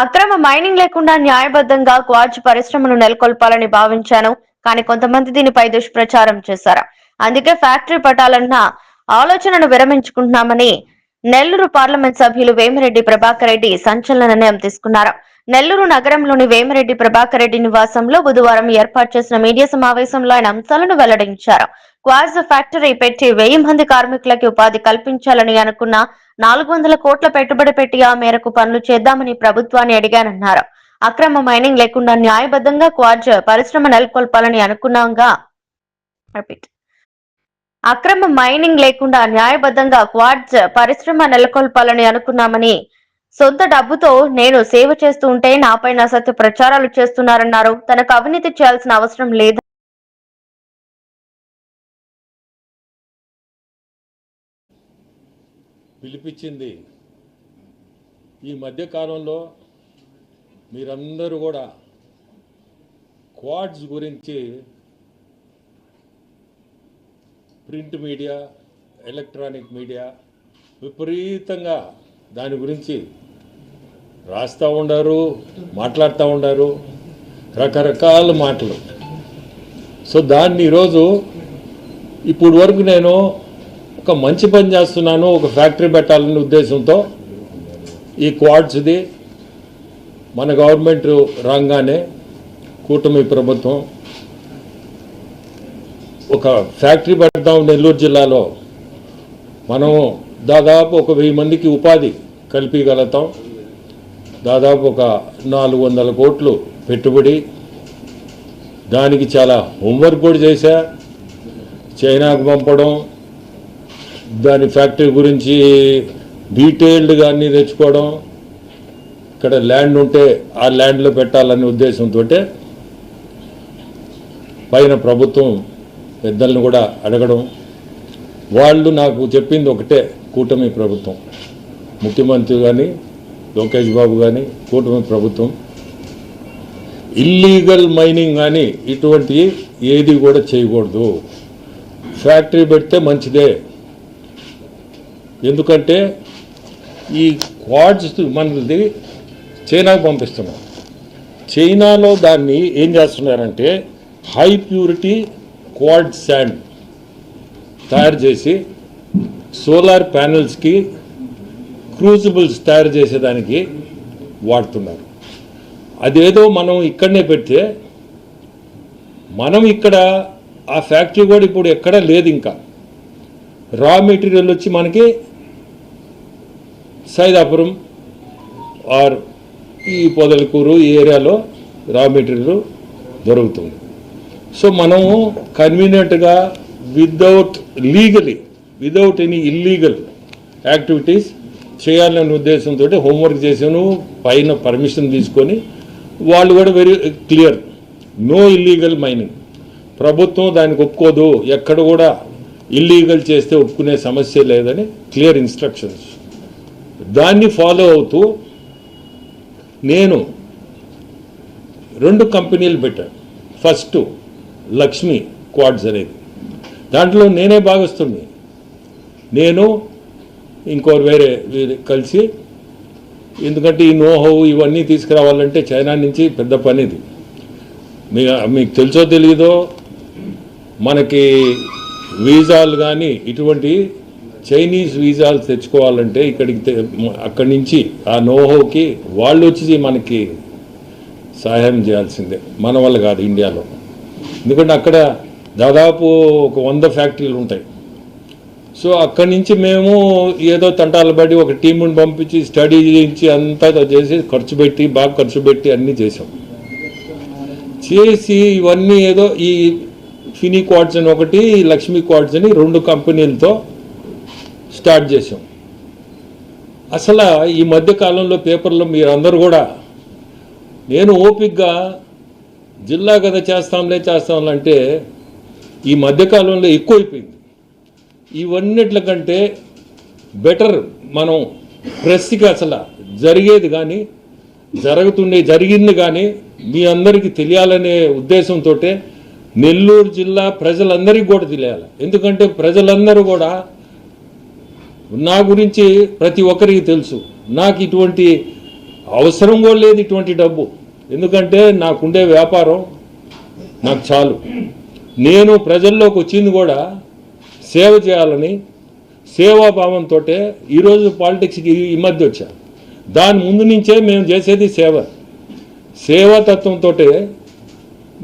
అక్రమ మైనింగ్ లేకుండా న్యాయబద్ధంగా క్వార్జ్ పరిశ్రమను నెలకొల్పాలని భావించాను. కానీ కొంతమంది దీనిపై దుష్ప్రచారం చేశారు. అందుకే ఫ్యాక్టరీ పట్టాలన్న ఆలోచనను విరమించుకుంటున్నామని నెల్లూరు పార్లమెంట్ సభ్యులు వేమిరెడ్డి ప్రభాకర్ రెడ్డి సంచలన నిర్ణయం తీసుకున్నారు. నెల్లూరు నగరంలోని వేమిరెడ్డి ప్రభాకర్ రెడ్డి నివాసంలో బుధవారం ఏర్పాటు చేసిన మీడియా సమావేశంలో ఆయన అంశాలను వెల్లడించారు. క్వార్జ్ ఫ్యాక్టరీ పెట్టి వెయ్యి మంది కార్మికులకి ఉపాధి కల్పించాలని అనుకున్న నాలుగు వందల కోట్ల పెట్టుబడి పెట్టి ఆ మేరకు పనులు చేద్దామని ప్రభుత్వాన్ని అడిగానన్నారు. అక్రమ మైనింగ్ లేకుండా న్యాయబద్ధంగా క్వార్జ్ పరిశ్రమ నెలకొల్పాలని అనుకున్నాగా. అక్రమ మైనింగ్ లేకుండా న్యాయబద్ధంగా క్వార్జ్ పరిశ్రమ నెలకొల్పాలని అనుకున్నామని సొంత డబ్బుతో నేను సేవ చేస్తూ ఉంటే నాపైన అసత్య ప్రచారాలు చేస్తున్నారన్నారు. తనకు అవినీతి చేయాల్సిన అవసరం లేదు. పిలిపించింది. ఈ మధ్య కాలంలో మీరందరూ కూడా క్వాడ్స్ గురించి ప్రింట్ మీడియా ఎలక్ట్రానిక్ మీడియా విపరీతంగా దాని గురించి రాస్తూ ఉండారు మాట్లాడుతూ ఉండారు రకరకాల మాటలు. సో దాన్ని ఈరోజు ఇప్పుడు వరకు నేను ఒక మంచి పని చేస్తున్నాను ఒక ఫ్యాక్టరీ పెట్టాలనే ఉద్దేశంతో ఈ క్వాడ్స్ది మన గవర్నమెంట్ రాగానే కూటమి ప్రభుత్వం ఒక ఫ్యాక్టరీ పెడదాం నెల్లూరు జిల్లాలో. మనం దాదాపు ఒక వెయ్యి మందికి ఉపాధి కల్పించగలుగుతాం. దాదాపు ఒక నాలుగు వందల కోట్లు పెట్టుబడి. దానికి చాలా హోంవర్క్ కూడా చేశా. చైనాకు పంపడం. దాని ఫ్యాక్టరీ గురించి డీటెయిల్డ్గా అన్నీ తెచ్చుకోవడం. ఇక్కడ ల్యాండ్ ఉంటే ఆ ల్యాండ్లో పెట్టాలనే ఉద్దేశంతో పైన ప్రభుత్వం పెద్దలను కూడా అడగడం. వాళ్ళు నాకు చెప్పింది ఒకటే కూటమి ప్రభుత్వం. ముఖ్యమంత్రి కానీ లోకేష్ బాబు కానీ కూటమి ప్రభుత్వం ఇల్లీగల్ మైనింగ్ కానీ ఇటువంటి ఏది కూడా చేయకూడదు. ఫ్యాక్టరీ పెడితే మంచిదే. ఎందుకంటే ఈ క్వాడ్స్ మనది చైనాకు పంపిస్తున్నాం. చైనాలో దాన్ని ఏం చేస్తున్నారంటే హై ప్యూరిటీ క్వాడ్ శాండ్ తయారు చేసి సోలార్ ప్యానెల్స్కి క్రూజిబుల్స్ తయారు చేసేదానికి వాడుతున్నారు. అదేదో మనం ఇక్కడనే పెడితే మనం ఇక్కడ ఆ ఫ్యాక్టరీ కూడా ఇప్పుడు ఎక్కడా లేదు ఇంకా. రా మెటీరియల్ వచ్చి మనకి సైదాపురం ఆర్ ఈ పొదలకూరు ఈ ఏరియాలో రా మెటీరియల్ దొరుకుతుంది. సో మనము కన్వీనియంట్గా without legally without any illegal activities చేయాలనే ఉద్దేశంతో హోంవర్క్ చేసాను పైన పర్మిషన్ తీసుకొని. వాళ్ళు కూడా very clear no illegal mining. ప్రభుత్వం దానికి ఒప్పుకోదు ఎక్కడ కూడా ఇల్లీగల్ చేస్తే ఒప్పుకునే సమస్య లేదని క్లియర్ ఇన్స్ట్రక్షన్స్. దాన్ని ఫాలో అవుతూ నేను రెండు కంపెనీలు పెట్టాను. ఫస్ట్ లక్ష్మి క్వాడ్స్ అనేది. దాంట్లో నేనే భాగస్తుంది నేను ఇంకోరు వేరే కలిసి ఎందుకంటే ఈ నోహో ఇవన్నీ తీసుకురావాలంటే చైనా నుంచి పెద్ద పనిది మీ మీకు తెలుసో తెలియదో మనకి వీజాలు కానీ ఇటువంటి చైనీస్ వీజాలు తెచ్చుకోవాలంటే ఇక్కడికి అక్కడి నుంచి ఆ నోహోకి వాళ్ళు వచ్చి మనకి సహాయం చేయాల్సిందే. మన వల్ల కాదు ఇండియాలో. ఎందుకంటే అక్కడ దాదాపు ఒక వంద ఫ్యాక్టరీలు ఉంటాయి. సో అక్కడి నుంచి మేము ఏదో తంటాలు పడి ఒక టీముని పంపించి స్టడీ చేయించి అంతా చేసి ఖర్చు పెట్టి బాగా ఖర్చు పెట్టి అన్నీ చేసాం చేసి ఇవన్నీ ఏదో ఈ ఫినీ క్వార్ట్స్ అని ఒకటి లక్ష్మీ క్వాడ్స్ అని రెండు కంపెనీలతో స్టార్ట్ చేసాం అసలు ఈ మధ్య కాలంలో పేపర్లో మీరందరూ కూడా నేను ఓపిక్గా జిల్లా కదా చేస్తాంలే చేస్తాంలే అంటే ఈ మధ్యకాలంలో ఎక్కువైపోయింది. ఇవన్నిట్ల కంటే బెటర్ మనం ప్రెస్కి అసలు జరిగేది కానీ జరుగుతుండే జరిగింది కానీ మీ అందరికీ తెలియాలనే ఉద్దేశంతో నెల్లూరు జిల్లా ప్రజలందరికీ కూడా తెలియాలి. ఎందుకంటే ప్రజలందరూ కూడా నా గురించి ప్రతి ఒక్కరికి తెలుసు. నాకు ఇటువంటి అవసరం కూడా లేదు ఇటువంటి డబ్బు. ఎందుకంటే నాకుండే వ్యాపారం నాకు చాలు. నేను ప్రజల్లోకి వచ్చింది కూడా సేవ చేయాలని సేవాభావంతో ఈరోజు పాలిటిక్స్కి ఈ మధ్య వచ్చా. దాని ముందు నుంచే మేము చేసేది సేవ. సేవాతత్వంతో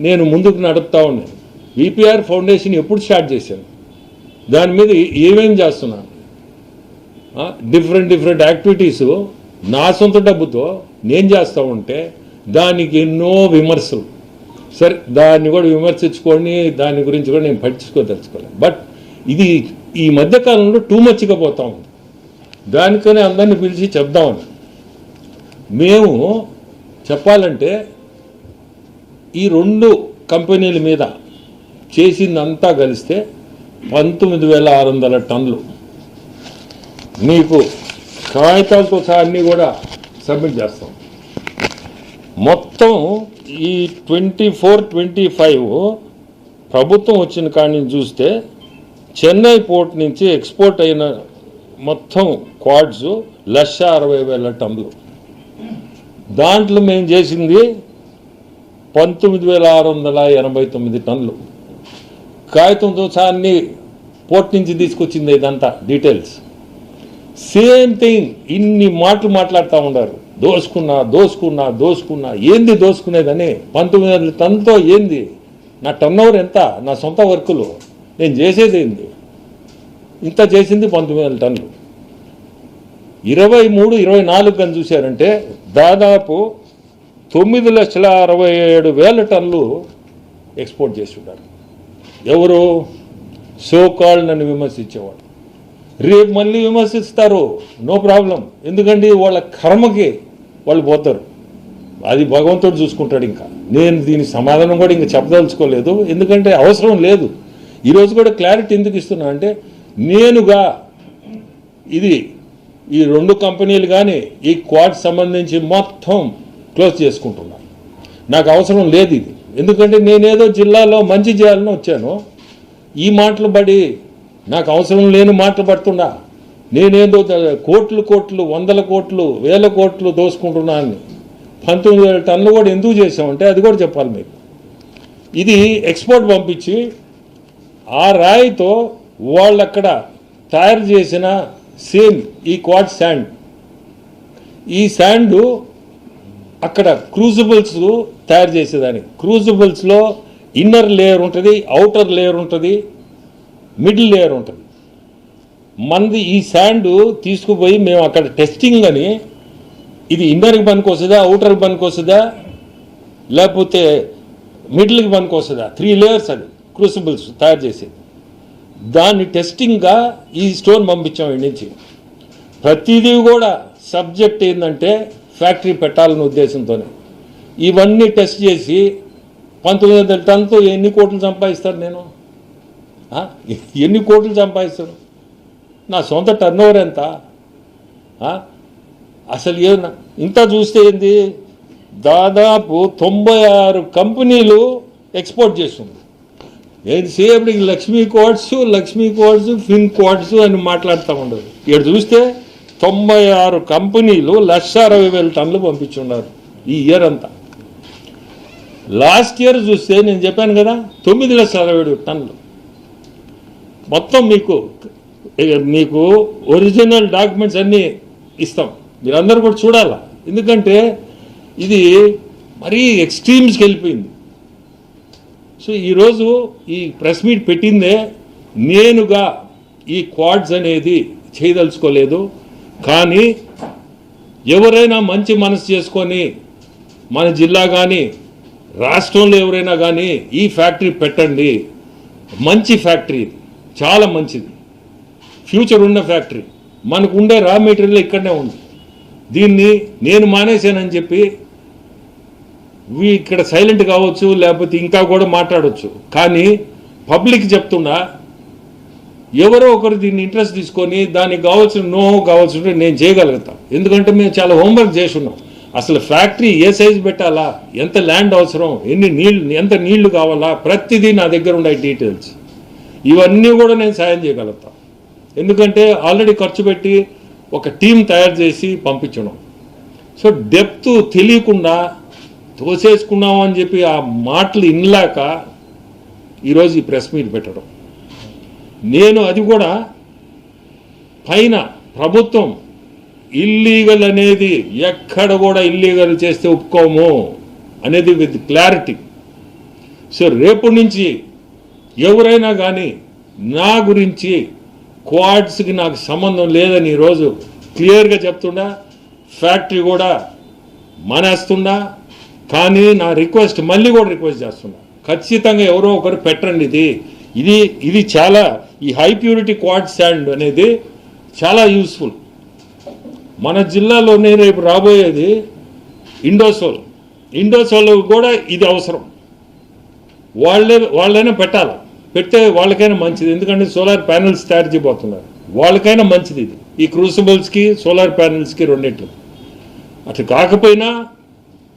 నేను ముందుకు నడుపుతా ఉన్నాను. విపిఆర్ ఫౌండేషన్ ఎప్పుడు స్టార్ట్ చేశాను? దాని మీద ఏమేమి చేస్తున్నాను? డిఫరెంట్ డిఫరెంట్ యాక్టివిటీస్ నా సొంత డబ్బుతో నేను చేస్తూ ఉంటే దానికి ఎన్నో విమర్శలు. సరే దాన్ని కూడా విమర్శించుకొని దాని గురించి కూడా నేను పట్టించుకోదలుచుకోలేదు. బట్ ఇది ఈ మధ్యకాలంలో టూ మచ్గా పోతా ఉంది. దానికనే అందరిని పిలిచి చెప్దామని మేము చెప్పాలంటే ఈ రెండు కంపెనీల మీద చేసిందంతా కలిస్తే పంతొమ్మిది వేల ఆరు వందల టన్నులు. మీకు కాగితాలతో సహా అన్నీ కూడా సబ్మిట్ చేస్తాం. మొత్తం ఈ ట్వంటీ ఫోర్ ట్వంటీ ఫైవ్ ప్రభుత్వం వచ్చిన కాడి నుంచి చూస్తే చెన్నై పోర్ట్ నుంచి ఎక్స్పోర్ట్ అయిన మొత్తం క్వాడ్స్ లక్ష అరవై వేల టన్నులు. దాంట్లో మేము చేసింది పంతొమ్మిది వేల ఆరు వందల ఎనభై తొమ్మిది టన్నులు. కాగితం సహా అన్ని పోర్ట్ నుంచి తీసుకొచ్చింది ఇదంతా డీటెయిల్స్. సేమ్ థింగ్ ఇన్ని మాటలు మాట్లాడుతూ ఉన్నారు. దోసుకున్నా దోసుకున్నా దోసుకున్నా. ఏంది దోసుకునేదని? పంతొమ్మిది వందల టన్నుతో ఏంది? నా టర్న్ ఓవర్ ఎంత? నా సొంత వర్కులు. నేను చేసేది ఏంది? ఇంత చేసింది పంతొమ్మిది వందల టన్నులు. ఇరవై మూడు ఇరవై నాలుగు అని చూశారంటే దాదాపు తొమ్మిది లక్షల అరవై ఏడు వేల టన్నులు ఎక్స్పోర్ట్ చేసి ఉంటారు. ఎవరు? సోకాల్ నన్ను విమర్శించేవాడు. రేపు మళ్ళీ విమర్శిస్తారు. No problem. ఎందుకంటే వాళ్ళ కర్మకి వాళ్ళు పోతారు. అది భగవంతుడు చూసుకుంటాడు ఇంకా. నేను దీని సమాధానం కూడా ఇంకా చెప్పదలుచుకోలేదు. ఎందుకంటే అవసరం లేదు. ఈరోజు కూడా క్లారిటీ ఎందుకు ఇస్తున్నా అంటే నేనుగా ఇది ఈ రెండు కంపెనీలు కానీ ఈ క్వాడ్ సంబంధించి మొత్తం క్లోజ్ చేసుకుంటున్నాను నాకు అవసరం లేదు ఇది. ఎందుకంటే నేనేదో జిల్లాలో మంచి చేయాలని వచ్చాను. ఈ మాటలు పడి నాకు అవసరం లేని మాటలు పడుతున్నా. నేనేదో కోట్లు కోట్లు వందల కోట్లు వేల కోట్లు దోసుకుంటున్నాను పంతొమ్మిది వేల టన్నులు కూడా ఎందుకు చేసామంటే అది కూడా చెప్పాలి మీకు. ఇది ఎక్స్పోర్ట్ పంపించి ఆ రాయితో వాళ్ళు అక్కడ తయారు చేసిన సేమ్ ఈ క్వాడ్ శాండ్. ఈ శాండు అక్కడ క్రూజబుల్స్ తయారు చేసేదానికి క్రూజబుల్స్లో ఇన్నర్ లేయర్ ఉంటుంది అవుటర్ లేయర్ ఉంటుంది మిడిల్ లేయర్ ఉంటుంది. మనది ఈ శాండ్ తీసుకుపోయి మేము అక్కడ టెస్టింగ్ అని ఇది ఇన్నర్కి పనికొస్తుందా అవుటర్కి పనికొస్తుందా లేకపోతే మిడిల్కి పనికొస్తుందా త్రీ లేయర్స్ అది. క్రూసిబుల్స్ తయారు చేసేది దాన్ని టెస్టింగ్గా ఈ స్టోన్ పంపించాం ఈ నుంచి. ప్రతిదీ కూడా సబ్జెక్ట్ ఏంటంటే ఫ్యాక్టరీ పెట్టాలనే ఉద్దేశంతోనే. ఇవన్నీ టెస్ట్ చేసి పంతొమ్మిది వందల టన్తో ఎన్ని కోట్లు సంపాదిస్తారు నేను? ఎన్ని కోట్లు సంపాదిస్తారు? నా సొంత టర్న్ ఓవర్ ఎంత అసలు ఏ ఇంత చూస్తే ఏంది? దాదాపు తొంభై ఆరు కంపెనీలు ఎక్స్పోర్ట్ చేస్తుంది. ఎంతసేపటికి లక్ష్మీ కోట్స్ లక్ష్మీ కోట్స్ ఫిన్ కోట్స్ అని మాట్లాడుతూ ఉండదు. ఇక్కడ చూస్తే తొంభై ఆరు కంపెనీలు లక్ష అరవై వేల టన్నులు పంపించున్నారు ఈ ఇయర్ అంతా. లాస్ట్ ఇయర్ చూస్తే నేను చెప్పాను కదా తొమ్మిది లక్షల అరవై ఏడు టన్నులు. మొత్తం మీకు మీకు ఒరిజినల్ డాక్యుమెంట్స్ అన్నీ ఇస్తాం. మీరందరూ కూడా చూడాలా? ఎందుకంటే ఇది మరీ ఎక్స్ట్రీమ్స్కి వెళ్ళిపోయింది. సో ఈరోజు ఈ ప్రెస్ మీట్ పెట్టిందే నేనుగా ఈ క్వాడ్స్ అనేది చేయదలుచుకోలేదు. కానీ ఎవరైనా మంచి మనసు చేసుకొని మన జిల్లా కానీ రాష్ట్రంలో ఎవరైనా కానీ ఈ ఫ్యాక్టరీ పెట్టండి. మంచి ఫ్యాక్టరీ ఇది. చాలా మంచిది. ఫ్యూచర్ ఉన్న ఫ్యాక్టరీ. మనకు ఉండే రా మెటీరియల్ ఇక్కడనే ఉంది. దీన్ని నేను మానేశానని చెప్పి వీ ఇక్కడ సైలెంట్ కావచ్చు లేకపోతే ఇంకా కూడా మాట్లాడవచ్చు కానీ పబ్లిక్ చెప్తున్నా ఎవరో ఒకరు దీన్ని ఇంట్రెస్ట్ తీసుకొని దానికి కావాల్సిన నో కావాల్సిన నేను చేయగలుగుతాం. ఎందుకంటే మేము చాలా హోంవర్క్ చేసి ఉన్నాం అసలు ఫ్యాక్టరీ ఏ సైజు పెట్టాలా ఎంత ల్యాండ్ అవసరం ఎన్ని నీళ్ళు ఎంత నీళ్ళు కావాలా ప్రతిదీ నా దగ్గర ఉన్నాయి డీటెయిల్స్. ఇవన్నీ కూడా నేను సాయం చేయగలుగుతాను ఎందుకంటే ఆల్రెడీ ఖర్చు పెట్టి ఒక టీం తయారు చేసి పంపించడం. సో డెప్త్ తెలియకుండా తోసేసుకున్నాం అని చెప్పి ఆ మాటలు ఇన్లాక ఈరోజు ఈ ప్రెస్ మీట్ పెట్టడం. నేను అది కూడా పైన ప్రభుత్వం ఇల్లీగల్ అనేది ఎక్కడ కూడా ఇల్లీగల్ చేస్తే ఒప్పుకోము అనేది విత్ క్లారిటీ. సో రేపు నుంచి ఎవరైనా కానీ నా గురించి క్వాడ్స్కి నాకు సంబంధం లేదని ఈరోజు క్లియర్గా చెప్తుండా ఫ్యాక్టరీ కూడా మానేస్తుండా కానీ నా రిక్వెస్ట్ మళ్ళీ కూడా రిక్వెస్ట్ చేస్తున్నా. ఖచ్చితంగా ఎవరో ఒకరు పెట్టండి ఇది. ఇది ఇది చాలా ఈ హై ప్యూరిటీ క్వాడ్ శాండ్ అనేది చాలా యూస్ఫుల్. మన జిల్లాలోనే రేపు రాబోయేది ఇండోసోల్. ఇండోసోల్ కూడా ఇది అవసరం. వాళ్ళే వాళ్ళైనా పెట్టాలి. పెడితే వాళ్ళకైనా మంచిది. ఎందుకంటే సోలార్ ప్యానెల్స్ తయారు చేయబోతున్నారు. వాళ్ళకైనా మంచిది ఇది. ఈ క్రూసిబుల్స్కి సోలార్ ప్యానెల్స్కి రెండింటి అట్లా కాకపోయినా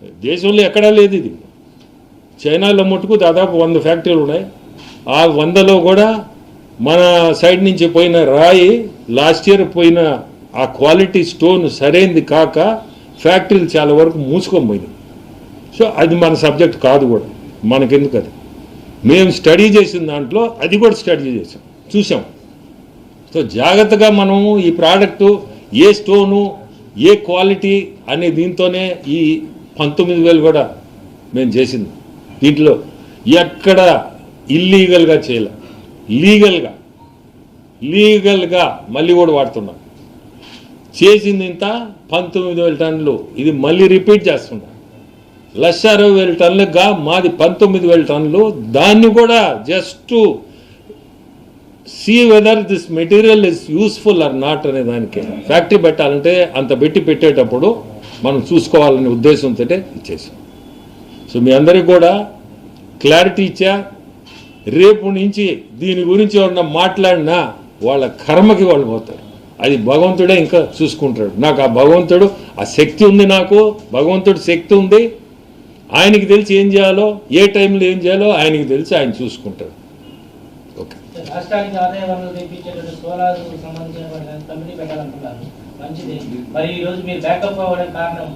దేశంలో ఎక్కడా లేదు ఇది. చైనాలో మటుకు దాదాపు వంద ఫ్యాక్టరీలు ఉన్నాయి. ఆ వందలో కూడా మన సైడ్ నుంచి పోయిన రాయి లాస్ట్ ఇయర్ పోయిన ఆ క్వాలిటీ స్టోన్ సరైనది కాక ఫ్యాక్టరీలు చాలా వరకు మూసుకొని పోయినాయి. సో అది మన సబ్జెక్ట్ కాదు కూడా. మనకెందుకు అది? మేము స్టడీ చేసిన దాంట్లో అది కూడా స్టడీ చేసాం చూసాం సో జాగ్రత్తగా మనము ఈ ప్రోడక్టు ఏ స్టోను ఏ క్వాలిటీ అనే దీంతోనే ఈ పంతొమ్మిది వేలు కూడా మేము చేసింది. దీంట్లో ఎక్కడ ఇల్లీగల్గా చేయలే. లీగల్గా లీగల్గా మళ్ళీ కూడా వాడుతున్నాం. చేసింది ఇంత పంతొమ్మిది వేల టన్నులు. ఇది మళ్ళీ రిపీట్ చేస్తున్నాం. లక్ష అరవై వేల టన్నులుగా మాది పంతొమ్మిది వేల టన్నులు. దాన్ని కూడా just see whether this material is useful or not అనే దానికి. ఫ్యాక్టరీ పెట్టాలంటే అంత పెట్టి పెట్టేటప్పుడు మనం చూసుకోవాలనే ఉద్దేశంతో ఇచ్చేసాం. సో మీ అందరికీ కూడా క్లారిటీ ఇచ్చా రేపు నుంచి దీని గురించి ఎవరన్నా మాట్లాడినా వాళ్ళ కర్మకి వాళ్ళు పోతారు. అది భగవంతుడే ఇంకా చూసుకుంటాడు. నాకు ఆ భగవంతుడు ఆ శక్తి ఉంది నాకు భగవంతుడు శక్తి ఉంది. ఆయనకి తెలిసి ఏం చేయాలో ఏ టైంలో ఏం చేయాలో ఆయనకి తెలిసి ఆయన చూసుకుంటాడు. ఓకే. రాష్ట్రానికి ఆదాయ వనరులు తెప్పించేటువంటి సోలార్ సంబంధించిన కమిటీ పెట్టాలనుకున్నారు. బ్యాకప్ కారణం?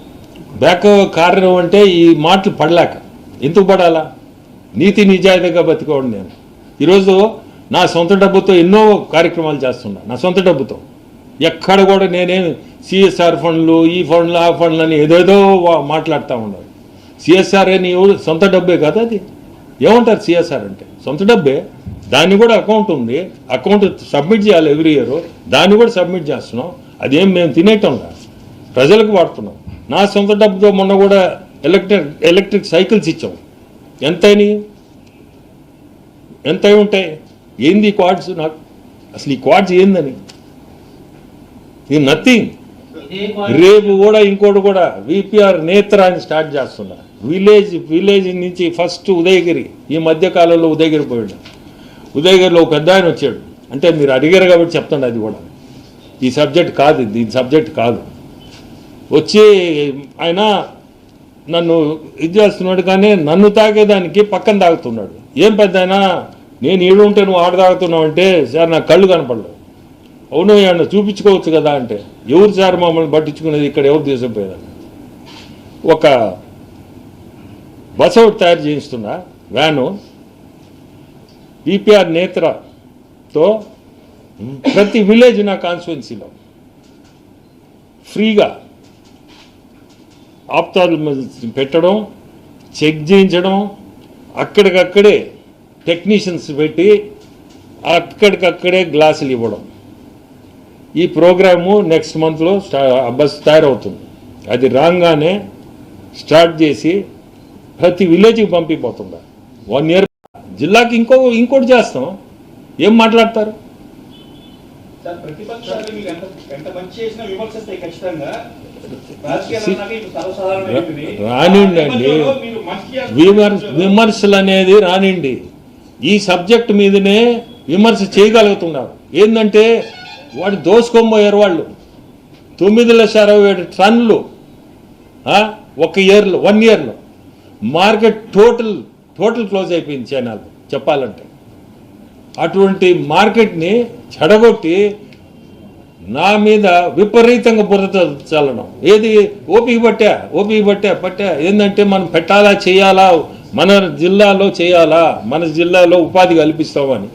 బ్యాక్ కారణం అంటే ఈ మాటలు పడలేక. ఎందుకు పడాలా? నీతి నిజాయితీగా బతికోండి నేను. ఈరోజు నా సొంత డబ్బుతో ఎన్నో కార్యక్రమాలు చేస్తున్నా. నా సొంత డబ్బుతో. ఎక్కడ కూడా నేనేం సిఎస్ఆర్ ఫండ్లు ఈ ఫండ్లు ఆ ఫండ్లు అని ఏదేదో మాట్లాడుతూ ఉన్నారు సిఎస్ఆర్ అని సొంత డబ్బే కదా అది? ఏమంటారు సిఎస్ఆర్ అంటే? సొంత డబ్బే? దాన్ని కూడా అకౌంట్ ఉంది. అకౌంట్ సబ్మిట్ చేయాలి ఎవ్రీ ఇయర్. దాన్ని కూడా సబ్మిట్ చేస్తున్నాం. అదేం మేము తినేటంలా ప్రజలకు వాడుతున్నాం. నా సొంత డబ్బుతో మొన్న కూడా ఎలక్ట్రిక్ ఎలక్ట్రిక్ సైకిల్స్ ఇచ్చాం. ఎంతని? ఎంత ఉంటాయి? ఏంది ఈ క్వాడ్స్? నాకు అసలు ఈ క్వాడ్స్ ఏందని? ఇది నథింగ్. రేపు కూడా ఇంకోటి కూడా విపిఆర్ నేత్ర అని స్టార్ట్ చేస్తున్నా. విలేజ్ విలేజ్ నుంచి ఫస్ట్ ఉదయగిరి ఈ మధ్యకాలంలో ఉదయగిరి పోయాడు. ఉదయగిరిలో ఒక పెద్ద ఆయన వచ్చాడు. అంటే మీరు అడిగారు కాబట్టి చెప్తాను అది కూడా. ఈ సబ్జెక్ట్ కాదు ఇది సబ్జెక్ట్ కాదు. వచ్చి ఆయన నన్ను ఇది చేస్తున్నాడు కానీ నన్ను తాగేదానికి పక్కన తాగుతున్నాడు. ఏం పెద్ద అయినా నేను ఈడు ఉంటే నువ్వు ఆడ తాగుతున్నావు అంటే సార్ నాకు కళ్ళు కనపడలేదు. అవును ఆయన చూపించుకోవచ్చు కదా అంటే ఎవరు సార్ మమ్మల్ని పట్టించుకునేది? ఇక్కడ ఎవరు తీసుకుపోయేదాన్ని ఒక బస్ ఒకటి తయారు చేయిస్తున్నా వ్యాను పీపీఆర్ నేత్రతో ప్రతి విలేజ్ నా కాన్స్టిట్యున్సీలో ఫ్రీగా ఆప్తాలు పెట్టడం చెక్ చేయించడం అక్కడికక్కడే టెక్నీషియన్స్ పెట్టి అక్కడికక్కడే గ్లాసులు ఇవ్వడం. ఈ ప్రోగ్రాము నెక్స్ట్ మంత్లో స్టా బస్ తయారవుతుంది. అది రాగానే స్టార్ట్ చేసి ప్రతి విలేజ్కి పంపిపోతుందా? One year. జిల్లాకి ఇంకో ఇంకోటి చేస్తాం. ఏం మాట్లాడతారు? సార్ ప్రతిపక్షాలు మీకు ఎంత ఎంత మంచి చేసినా విమర్శిస్తాయి ఖచ్చితంగా. మీరు. విమర్శ విమర్శలు అనేది రానిండి. ఈ సబ్జెక్ట్ మీదనే విమర్శ చేయగలుగుతున్నారు. ఏంటంటే వాడు దోసుకొనిపోయారు వాళ్ళు. తొమ్మిది లక్షల అరవై ఏడు టన్నులు ఆ, ఒక ఇయర్లో వన్ ఇయర్లో. మార్కెట్ టోటల్ టోటల్ క్లోజ్ అయిపోయింది చైనాలో చెప్పాలంటే. అటువంటి మార్కెట్ని చెడగొట్టి నా మీద విపరీతంగా బురద చల్లడం. ఏది? ఓపిక పట్టా ఓపిక పట్టా పట్టా. ఏంటంటే మనం పెట్టాలా చేయాలా? మన జిల్లాలో చేయాలా? మన జిల్లాలో ఉపాధి కల్పిస్తామని.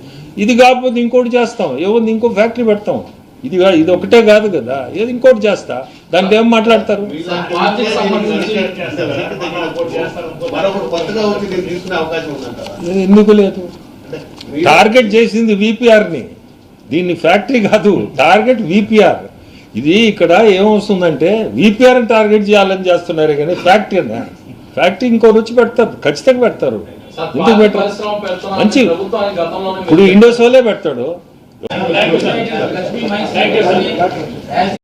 ఇది కాకపోతే ఇంకోటి చేస్తాం. ఏముంది? ఇంకో ఫ్యాక్టరీ పెడతాం. ఇది ఇది ఒకటే కాదు కదా. ఏది ఇంకోటి చేస్తా? దానికి ఏం మాట్లాడతారు? ఎందుకు లేదు? టార్గెట్ చేసింది విపిఆర్ని దీన్ని ఫ్యాక్టరీ కాదు టార్గెట్ విపిఆర్ ఇది ఇక్కడ ఏమొస్తుందంటే విపిఆర్ టార్గెట్ చేయాలని చేస్తున్నారు కానీ ఫ్యాక్టరీ ఫ్యాక్టరీ ఇంకో రుచి పెడతారు ఖచ్చితంగా పెడతారు. ఎందుకు పెట్టరు? మంచి. ఇప్పుడు ఇండోసోలే పెడతాడు. లక్ష్మీ మైన్స్